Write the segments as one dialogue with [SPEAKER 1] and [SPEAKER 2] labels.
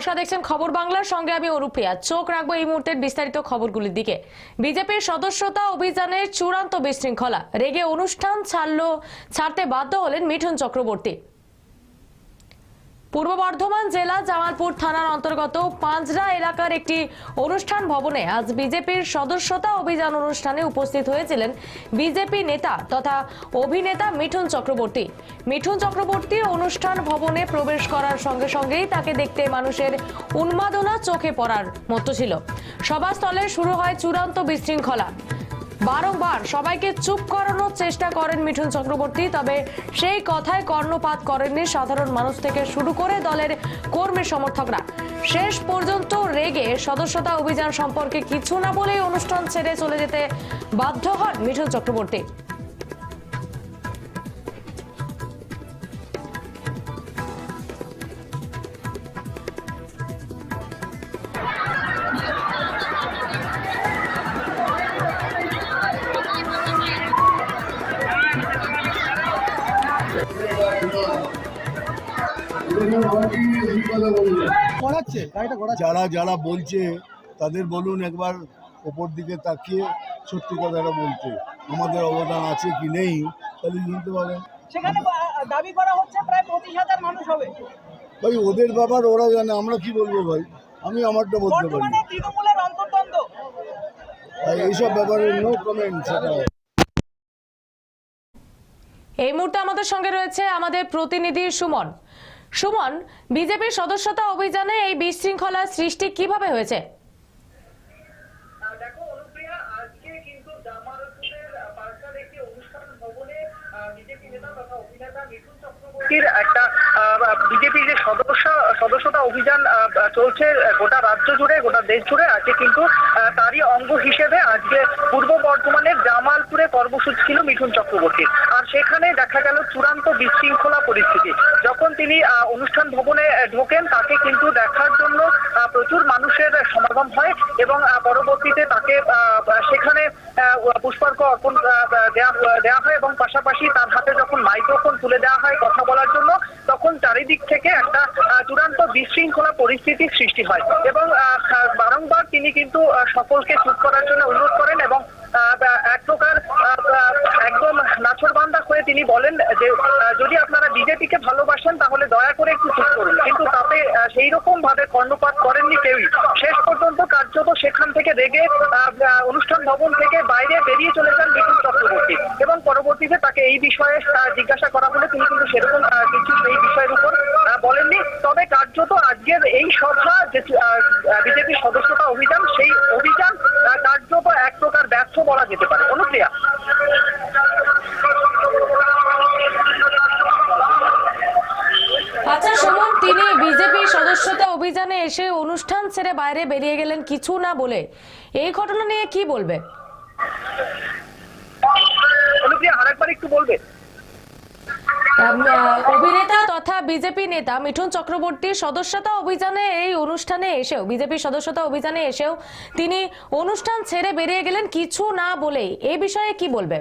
[SPEAKER 1] নমস্কার দেখছেন খবর বাংলার সঙ্গে আমি অরুপিয়া চোখ রাখব এই মুহূর্তের বিস্তারিত খবরগুলির দিকে। বিজেপির সদস্যতা অভিযানের চূড়ান্ত বিশৃঙ্খলা। রেগে অনুষ্ঠান ছাড়লো, ছাড়তে বাধ্য হলেন মিঠুন চক্রবর্তী। পূর্ব বর্ধমান জেলা জামালপুর থানার অন্তর্গত পাঁচরা এলাকার একটি অনুষ্ঠান ভবনে আজ বিজেপির সদস্যতা অভিযান অনুষ্ঠানে উপস্থিত হয়েছিলেন বিজেপি নেতা তথা অভিনেতা মিঠুন চক্রবর্তী। মিঠুন চক্রবর্তী অনুষ্ঠান ভবনে প্রবেশ করার সঙ্গে সঙ্গেই তাকে দেখতে মানুষের উন্মাদনা চোখে পড়ার মতো ছিল। সভাস্থলে শুরু হয় চূড়ান্ত বিশৃঙ্খলা। বারংবার সবাইকে চুপ করানোর চেষ্টা করেন মিঠুন চক্রবর্তী, তবে সেই কথায় কর্ণপাত করেননি সাধারণ মানুষ থেকে শুরু করে দলের কর্মী সমর্থকরা। শেষ পর্যন্ত রেগে সদস্যতা অভিযান সম্পর্কে কিছু না বলেই অনুষ্ঠান ছেড়ে চলে যেতে বাধ্য হন মিঠুন চক্রবর্তী।
[SPEAKER 2] যারা যারা বলছে তাদের বলুন একবার ওপর দিকে তাকিয়ে সত্যি কথাটা বলতে। আমাদের অবদান আছে কি নেই তাহলে শুনতে পাবেন।
[SPEAKER 3] দাবি করা হচ্ছে প্রায় পঁচিশ হাজার মানুষ হবে।
[SPEAKER 2] ভাই ওদের ব্যাপার ওরা জানে আমরা কি বলব ভাই? আমি আমারটা বলতে পারি। এইসব ব্যাপারে নো কমেন্ট সেটা
[SPEAKER 1] এই মুহূর্তে আমাদের সঙ্গে রয়েছে আমাদের প্রতিনিধি সুমন। সুমন, বিজেপির সদস্যতা অভিযানে এই বিশৃঙ্খলা সৃষ্টি কীভাবে হয়েছে?
[SPEAKER 4] দেখো, অনুপ্রিয়া, আজকে কিন্তু জামালপুরের পার্সার একটি অনুষ্ঠান ভবনে বিজেপি নেতা তথা অভিনেতা মিঠুন চক্রবর্তীর একটা বিজেপি যে সদস্য, সদস্যতা অভিযান চলছে গোটা রাজ্য জুড়ে, গোটা দেশ জুড়ে আছে কিন্তু তারই অঙ্গ হিসেবে আজকে পূর্ব বর্ধমানের জামালপুরে কর্মসূচি ছিল মিঠুন চক্রবর্তীর। সেখানে দেখা গেল চূড়ান্ত বিশৃঙ্খলা পরিস্থিতি। যখন তিনি অনুষ্ঠান ভবনে ঢোকেন তাকে কিন্তু দেখার জন্য প্রচুর মানুষের সমাগম হয় এবং পরবর্তীতে তাকে সেখানে আহ, পুষ্পার্ঘ অর্পণ দেওয়া হয় এবং পাশাপাশি তার হাতে যখন মাইক্রোফোন তুলে দেওয়া হয় কথা বলার জন্য তখন চারিদিক থেকে একটা চূড়ান্ত বিশৃঙ্খলা পরিস্থিতির সৃষ্টি হয়। এবং বারংবার তিনি কিন্তু সকলকে চুপ করার জন্য অনুরোধ করেন এবং আহ, এক প্রকার আহ, একদম নাছরবান্দা হয়ে তিনি বলেন যে যদি আপনারা বিজেপিকে ভালোবাসেন, তাহলে দয়া করে একটু চুপ করুন। কিন্তু তাতে সেই রকম ভাবে কর্ণপাত করেননি কেউই। শেষ পর্যন্ত কার্যত সেখান থেকে রেগে অনুষ্ঠান ভবন থেকে বাইরে বেরিয়ে চলে যান মিঠুন চক্রবর্তী। এবং পরবর্তীতে তাকে এই বিষয়ে জিজ্ঞাসা করা হলে তিনি কিন্তু সেরকম কিছু সেই বিষয়ের উপর বলেননি। তবে কার্যত আজকের এই সভা, যে বিজেপির সদস্যতা অভিযান, সেই অভিযান কার্যত এক প্রকার ব্যর্থ বলা যেতে পারে। অনুপ্রিয়া?
[SPEAKER 1] অভিযানে এসে অনুষ্ঠান ছেড়ে বাইরে বেরিয়ে গেলেন কিছু না বলে। এই ঘটনা নিয়ে কি বলবে?
[SPEAKER 4] একটু বলবে।
[SPEAKER 1] অভিনেতা তথা বিজেপি নেতা মিঠুন চক্রবর্তীর সদস্যতা অভিযানে এই অনুষ্ঠানে এসেও বিজেপির সদস্যতা অভিযানে এসেও তিনি অনুষ্ঠান ছেড়ে বেরিয়ে গেলেন কিছু না বলেই। এই বিষয়ে কি বলবে?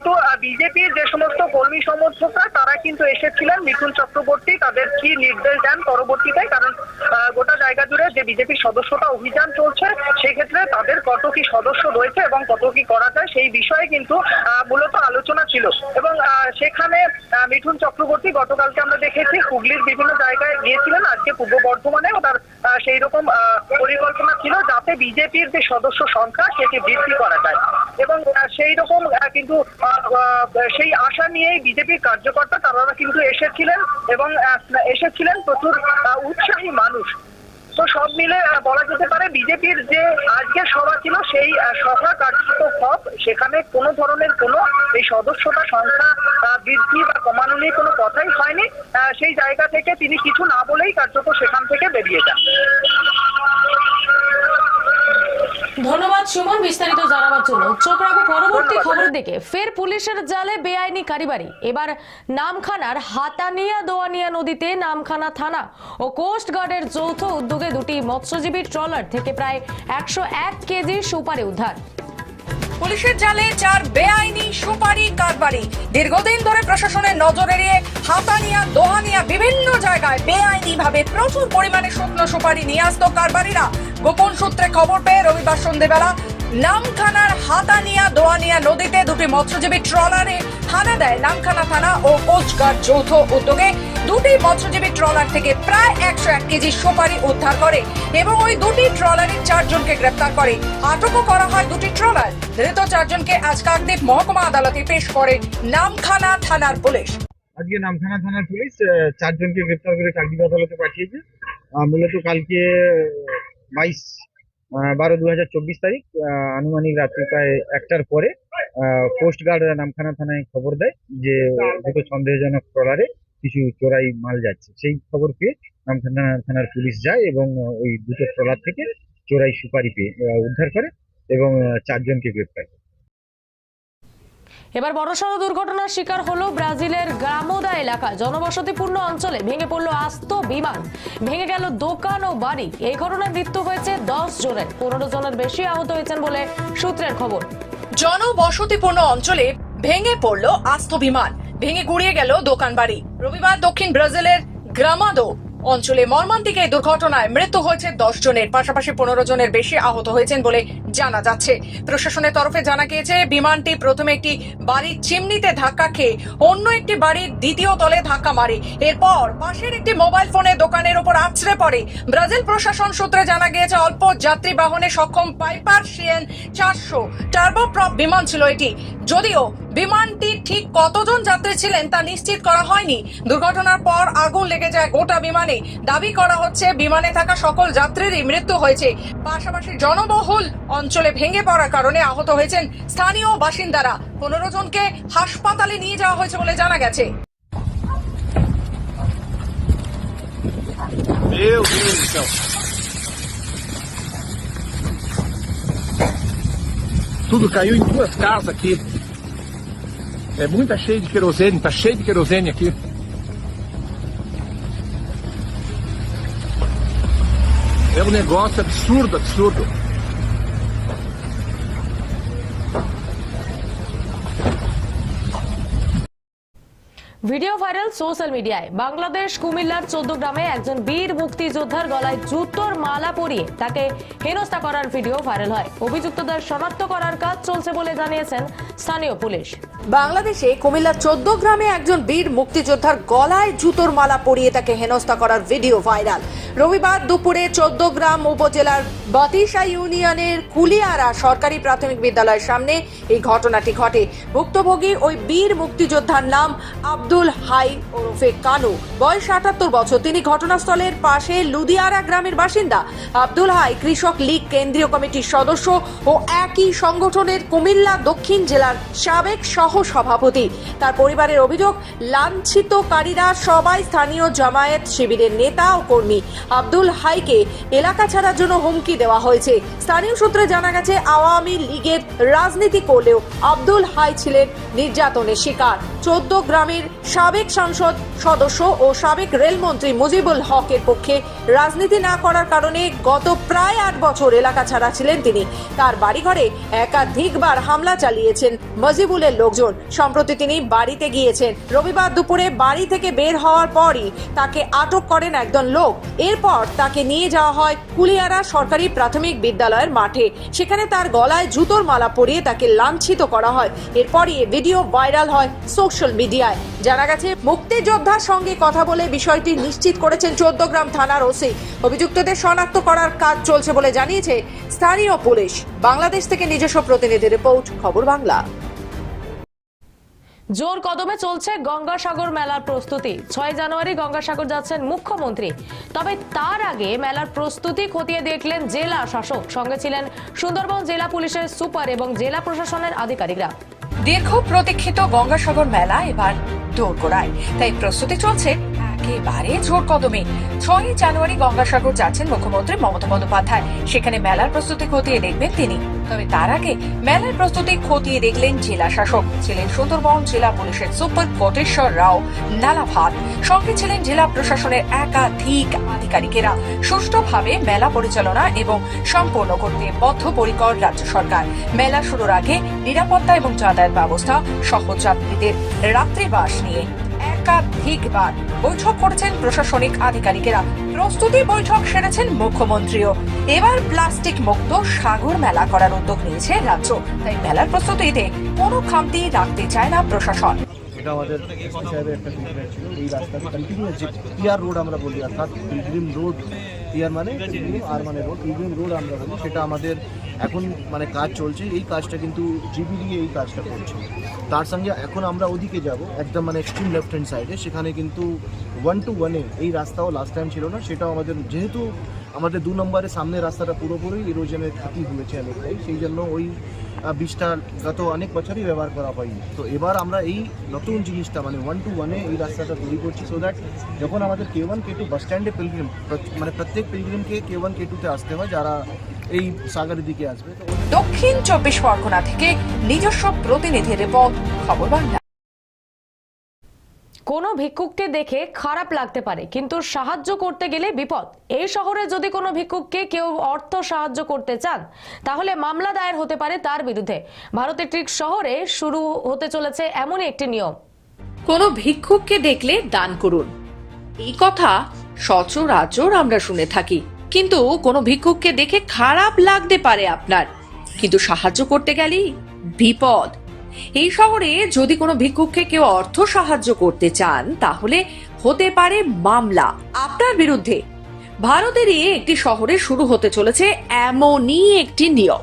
[SPEAKER 4] কিন্তু বিজেপির যে সমস্ত কর্মী সমর্থকরা, তারা কিন্তু এসেছিলেন মিঠুন চক্রবর্তী, তাদের কি নির্দেশ দেন পরবর্তীতে কারণ গোটা জায়গা জুড়ে যে বিজেপির সদস্যতা অভিযান চলছে, সেক্ষেত্রে তাদের কত কি সদস্য রয়েছে এবং কত কি করা যায়, সেই বিষয়ে কিন্তু মূলত আলোচনা ছিল। এবং সেখানে মিঠুন চক্রবর্তী গতকালকে আমরা দেখেছি হুগলির বিভিন্ন জায়গায় গিয়েছিলেন, আজকে পূর্ব বর্ধমানেও তার সেই রকম পরিকল্পনা ছিল যাতে বিজেপির যে সদস্য সংখ্যা, সেটি বৃদ্ধি করা যায়। এবং সেই রকম কিন্তু সেই আশা নিয়েই বিজেপির কার্যকর্তা তারা কিন্তু এসেছিলেন এবং এসেছিলেন প্রচুর উৎসাহী মানুষ। তো সব মিলে বলা যেতে পারে বিজেপির যে আজকে সভা ছিল সেই সভা কার্যত সব সেখানে কোনো ধরনের কোনো এই সদস্যতা সংখ্যা বৃদ্ধি বা কমানো নিয়ে কোনো কথাই হয়নি। সেই জায়গা থেকে তিনি কিছু না বলেই কার্যত সেখান থেকে বেরিয়ে যান।
[SPEAKER 1] ধন্যবাদ, সুমন। বিস্তারিত জানাবার জন্য চোখ রাখো পরবর্তী খবর দিকে। ফের পুলিশের জালে বেআইনি কারিবারি। এবার নামখানার হাতানিয়া দোয়ানিয়া নদীতে নামখানা থানা ও কোস্ট গার্ডের যৌথ উদ্যোগে দুটি মৎস্যজীবী ট্রলার থেকে প্রায় একশো এক কেজি সুপারি উদ্ধার।
[SPEAKER 5] পুলিশের জালে চার বেআইনি সুপারি কারবারি। দীর্ঘদিন ধরে প্রশাসনের নজর এড়িয়ে হাতানিয়া, দোহানিয়া বিভিন্ন জায়গায় বেআইনি ভাবে প্রচুর পরিমাণে শুকনো সুপারি নিয়ে আসত কারবারিরা। গোপন সূত্রে খবর পেয়ে রবিবার সন্ধেবেলা নামখানার হাতানিয়া দোয়ানিয়া নদীতে দুটি মৎস্যজীবী ট্রলারে হানা দেয়। নামখানা থানা ও কোস্টগার্ড যৌথ উদ্যোগে দুটি মৎস্যজীবী ট্রলার থেকে প্রায় একশো এক কেজি সুপারি উদ্ধার করে এবং ওই দুটি ট্রলারের চারজনকে গ্রেপ্তার করে। আটকও করা হয় দুটি ট্রলার। ধৃত চারজনকে আজ কাকদ্বীপ মহকুমা আদালতে পেশ করে নামখানা থানার পুলিশ।
[SPEAKER 6] আজকে নামখানা থানার পুলিশ চারজনকে গ্রেপ্তার করে কাকদ্বীপ আদালতে পাঠিয়েছে। মূলত কালকে বাইশ বারো দু হাজার চব্বিশ তারিখ আনুমানিক রাত্রি প্রায় একটার পরে কোস্টগার্ড নামখানা থানায় খবর দেয় যে, দুটো সন্দেহজনক ট্রলারে কিছু চোরাই মাল যাচ্ছে। সেই খবর পেয়ে নামখানা থানার পুলিশ যায় এবং ওই দুটো ট্রলার থেকে চোরাই সুপারি পেয়ে উদ্ধার করে এবং চারজনকে গ্রেপ্তার করে।
[SPEAKER 1] এবার বড়সড় দুর্ঘটনার শিকার হলো ব্রাজিলের গ্রামোদা এলাকা। জনবসতিপূর্ণ অঞ্চলে ভেঙে পড়ল আস্ত বিমান। ভেঙে গেল দোকান ও বাড়ি। এই ঘটনায় মৃত্যু হয়েছে দশ জনের। পনেরো জনের বেশি আহত হয়েছেন বলে সূত্রের খবর।
[SPEAKER 5] জনবসতিপূর্ণ অঞ্চলে ভেঙে পড়ল আস্ত বিমান। ভেঙে গুড়িয়ে গেল দোকান বাড়ি। রবিবার দক্ষিণ ব্রাজিলের গ্রামাদো অঞ্চলে মর্মান্তিক এই দুর্ঘটনায় মৃত্যু হয়েছে দশ জনের। পাশাপাশি পনেরো জনের বেশি আহত হয়েছেন বলে জানা যাচ্ছে। প্রশাসনের তরফে জানা গিয়েছে, বিমানটি প্রথমে একটি বাড়ির চিমনিতে ধাক্কা খেয়ে অন্য একটি বাড়ির দ্বিতীয় তলে ধাক্কা মারে। এরপর পাশের একটি মোবাইল ফোনে দোকানের উপর আছড়ে পড়ে। ব্রাজিল প্রশাসন সূত্রে জানা গিয়েছে, অল্প যাত্রী বাহনে সক্ষম পাইপার সিএন চারশো টার্বোপ্রপ বিমান ছিল এটি। যদিও বিমানটি ঠিক কতজন যাত্রী ছিলেন তা নিশ্চিত করা হয়নি দুর্ঘটনার পর আগুন লেগে যায় গোটা বিমানে দাবি করা হচ্ছে, বিমানে থাকা সকল যাত্রীরই মৃত্যু হয়েছে পাশাপাশি জনবহুল অঞ্চলে ভেঙে পড়ার কারণে আহত হয়েছেন স্থানীয় বাসিন্দারা পনেরো জনকে হাসপাতালে নিয়ে যাওয়া হয়েছে বলে জানা গেছে.
[SPEAKER 7] Tudo caiu em duas casas aqui. É muita cheia de querosene, tá cheio de querosene aqui. É um negócio absurdo, absurdo.
[SPEAKER 1] Video viral social মিডিয়ায়। বাংলাদেশ কুমিল্লার চোদ্দ গ্রামে একজন বীর মুক্তিযোদ্ধার গলায় জুতোর মালা পরিয়ে তাকে হেনস্থা করার ভিডিও ভাইরাল হয়। অভিযুক্তদের শনাক্ত করার কাজ চলছে বলে জানিয়েছেন স্থানীয় পুলিশ।
[SPEAKER 5] বাংলাদেশে কুমিল্লার চোদ্দ গ্রামে একজন বীর মুক্তিযোদ্ধার গলায় জুতোর মালা পরিয়ে তাকে হেনস্থা করার ভিডিও ভাইরাল। রবিবার দুপুরে চোদ্দ গ্রাম উপজেলার বতিশা ইউনিয়নের কুলিয়ারা সরকারি প্রাথমিক বিদ্যালয়ের সামনে এই ঘটনাটি ঘটে। ভুক্তভোগী ওই বীর মুক্তিযোদ্ধার নাম আব্দুল হাই ওরফে কানু। বয়স আটাত্তর বছর। তিনি ঘটনাস্থলের পাশে লুদিয়ারা গ্রামের বাসিন্দা। আব্দুল হাই কৃষক লীগ কেন্দ্রীয় কমিটির সদস্য ও একই সংগঠনের কুমিল্লা দক্ষিণ জেলার সাবেক সহ সভাপতি তার পরিবারের অভিযোগ, লাঞ্ছিতকারীরা সবাই স্থানীয় জামায়াত শিবিরের নেতা ও কর্মী। আব্দুল হাইকে এলাকা ছাড়ার জন্য হুমকি দেওয়া হয়েছে। স্থানীয় সূত্রে জানা গেছে, আওয়ামী লীগের রাজনীতি করলেও আব্দুল হাই ছিলেন নির্যাতনের শিকার। চোদ্দ গ্রামের সাবেক সংসদ সদস্য ও সাবেক রেলমন্ত্রী মুজিবুল হকের পক্ষে রাজনীতি না করার কারণে গত প্রায় আট বছর এলাকা ছাড়া ছিলেন তিনি। তার বাড়িঘরে একাধিকবার হামলা চালিয়েছেন মজিবুলের লোকজন। সম্প্রতি তিনি বাড়িতে গিয়েছেন। রবিবার দুপুরে বাড়ি থেকে বের হওয়ার পরই তাকে আটক করেন একজন লোক। এরপর তাকে নিয়ে যাওয়া হয় কুলিয়ারা সরকারি প্রাথমিক বিদ্যালয়ের মাঠে। সেখানে তার গলায় জুতোর মালা পরিয়ে তাকে লাঞ্ছিত করা হয়। এরপরই ভিডিও ভাইরাল হয় সোশ্যাল মিডিয়ায় জানা গেছে, মুক্তিযোদ্ধার সঙ্গে কথা বলে বিষয়টি নিশ্চিত করেছেন চোদ্দগ্রাম থানার ওসি। অভিযুক্তদের শনাক্ত করার কাজ চলছে বলে জানিয়েছে স্থানীয় পুলিশ। বাংলাদেশ থেকে নিজস্ব প্রতিনিধি রিপোর্ট, খবর বাংলা।
[SPEAKER 1] জোর কদমে চলছে গঙ্গাসাগর মেলার প্রস্তুতি। ছয় জানুয়ারি গঙ্গাসাগর যাচ্ছেন মুখ্যমন্ত্রী। তবে তার আগে মেলার প্রস্তুতি খতিয়ে দেখলেন জেলা শাসক। সঙ্গে ছিলেন সুন্দরবন জেলা পুলিশের সুপার এবং জেলা প্রশাসনের আধিকারিকরা।
[SPEAKER 5] দীর্ঘ প্রতীক্ষিত গঙ্গাসাগর মেলা এবার দোরগোড়ায়। তাই প্রস্তুতি চলছে একেবারে ঝোর কদমে। ছয়ই জানুয়ারি গঙ্গাসাগর যাচ্ছেন মুখ্যমন্ত্রী মমতা বন্দ্যোপাধ্যায়। সেখানে মেলার প্রস্তুতি খতিয়ে দেখবেন তিনি। তবে তার আগে মেলার প্রস্তুতি খতিয়ে দেখলেন জেলা শাসক। ছিলেন সুন্দরবন জেলা পুলিশের সুপার কোটেশ্বর রাও নালাভাত সঙ্গে ছিলেন জেলা প্রশাসনের একাধিক আধিকারিকেরা। সুষ্ঠুভাবে মেলা পরিচালনা এবং সম্পন্ন করতে বদ্ধপরিকর রাজ্য সরকার। মেলা শুরুর আগে নিরাপত্তা এবং যাতায়াত ব্যবস্থা সহযাত্রীদের রাত্রিবাস নিয়ে একাধিকবার বৈঠক করেছেন প্রশাসনিক আধিকারিকেরা। প্রস্তুতি বৈঠক সেরেছেন মুখ্যমন্ত্রীও। এবার প্লাস্টিক মুক্ত সাগর মেলা করার উদ্যোগ নিয়েছে রাজ্য। তাই মেলার প্রস্তুতিতে কোনো খামতি রাখতে চায় না প্রশাসন।
[SPEAKER 8] এটা আমাদের একটা ছিল। এই কন্টিনিউ যে রোড আমরা বলি, অর্থাৎ রোড টিআর মানে আর মানে রোড পিলগ্রিম রোড আমরা বলি। সেটা আমাদের এখন মানে কাজ চলছে। এই কাজটা কিন্তু জিবিডি এই কাজটা করছে। তার সঙ্গে এখন আমরা ওদিকে যাব একদম মানে এক্সট্রিম লেফট হ্যান্ড সাইডে সেখানে কিন্তু ওয়ান টু ওয়ানে এই রাস্তাও লাস্ট টাইম ছিল না। সেটাও আমাদের যেহেতু আমাদের দু নম্বরের সামনের রাস্তাটা পুরোপুরি ইরোজনের ক্ষতি হয়েছে অনেকটাই। সেই জন্য ওই বীজটা গত অনেক বছরই ব্যবহার করা হয়নি। তো এবার আমরা এই নতুন জিনিসটা মানে ওয়ান টু ওয়ানে এই রাস্তাটা তৈরি করছি সো দ্যাট যখন আমাদের কে ওয়ান কে টু বাস স্ট্যান্ডে পিলগ্রিম মানে প্রত্যেক পিলগ্রিমকে কে ওয়ান কে টুতে আসতে হয়, যারা এই সাগরের দিকে আসবে।
[SPEAKER 5] দক্ষিণ চব্বিশ পরগনা থেকে নিজস্ব প্রতিনিধি রিপোর্ট, খবর বাংলা।
[SPEAKER 1] কোনো ভিক্ষুককে দেখে খারাপ লাগতে পারে, কিন্তু সাহায্য করতে গেলে বিপদ। এই শহরে যদি কোনো ভিক্ষুককে কেউ অর্থ সাহায্য করতে চান, তাহলে মামলা দায়ের হতে পারে তার বিরুদ্ধে। ভারতের ঠিক শহরে শুরু হতে চলেছে এমনই একটি নিয়ম।
[SPEAKER 5] কোনো ভিক্ষুককে দেখলে দান করুন। এই কথা সচরাচর আমরা শুনে থাকি। কিন্তু কোনো ভিক্ষুককে দেখে খারাপ লাগতে পারে আপনার। কিন্তু সাহায্য করতে গেলেই বিপদ। এই শহরে যদি কোনো ভিক্ষুককে কেউ অর্থ সাহায্য করতে চান, তাহলে হতে পারে মামলা। আপনার বিরুদ্ধে ভারতেরই একটি শহরে শুরু হতে চলেছে এমনই একটি নিয়ম।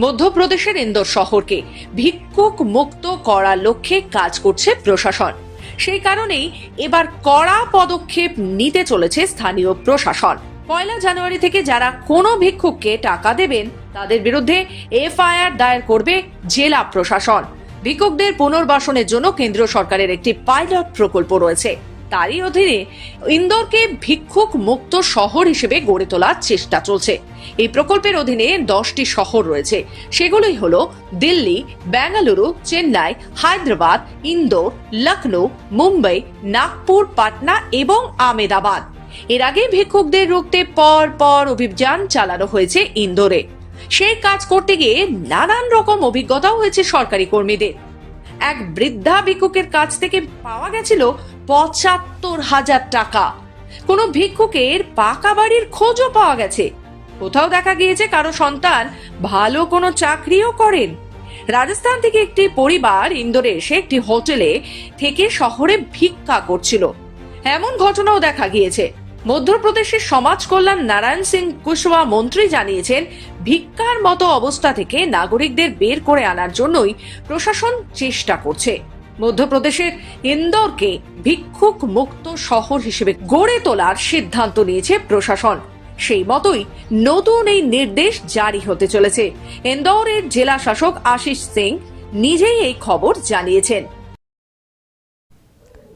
[SPEAKER 5] মধ্যপ্রদেশের ইন্দোর শহরকে ভিক্ষুক মুক্ত করার লক্ষ্যে কাজ করছে প্রশাসন। সেই কারণেই এবার কড়া পদক্ষেপ নিতে চলেছে স্থানীয় প্রশাসন। পয়লা জানুয়ারি থেকে যারা কোনো ভিক্ষুককে টাকা দেবেন, তাদের বিরুদ্ধে এফআইআর দায়ের করবে জেলা প্রশাসন। ভিক্ষুকদের পুনর্বাসনের জন্য কেন্দ্রীয় সরকারের একটি পাইলট প্রকল্প রয়েছে। তারই অধীনে ইন্দোরকে ভিক্ষুক মুক্ত শহর হিসেবে গড়ে তোলার চেষ্টা চলছে। এই প্রকল্পের অধীনে দশটি শহর রয়েছে। সেগুলোই হলো দিল্লি, বেঙ্গালুরু, চেন্নাই, হায়দ্রাবাদ, ইন্দোর লখনৌ মুম্বাই, নাগপুর, পাটনা এবং আমেদাবাদ এর আগে ভিক্ষুকদের রুখতে পর পর অভিযান চালানো হয়েছে ইন্দোরে। সেই কাজ করতে গিয়ে নানান রকম অভিজ্ঞতাও হয়েছে সরকারি কর্মীদের। এক বৃদ্ধা ভিক্ষুকের কাছ থেকে পাওয়া গেছিল পঁচাত্তর হাজার টাকা। কোনো ভিক্ষুকের পাকা বাড়ির খোঁজও পাওয়া গেছে। কোথাও দেখা গিয়েছে কারও সন্তান ভালো কোনো চাকরিও করেন। রাজস্থান থেকে একটি পরিবার ইন্দোরে এসে একটি হোটেলে থেকে শহরে ভিক্ষা করছিল। এমন ঘটনাও দেখা গিয়েছে। মধ্যপ্রদেশের সমাজ কল্যাণ নারায়ণ সিং কুশওয়া মন্ত্রী জানিয়েছেন, ভিক্ষার মতো অবস্থা থেকে নাগরিকদের বের করে আনার জন্যই প্রশাসন চেষ্টা করছে। মধ্যপ্রদেশের ইন্দোরকে ভিক্ষুক মুক্ত শহর হিসেবে গড়ে তোলার সিদ্ধান্ত নিয়েছে প্রশাসন। সেই মতোই নতুন এই নির্দেশ জারি হতে চলেছে। ইন্দোরের জেলা শাসক আশিস সিং নিজেই এই খবর জানিয়েছেন।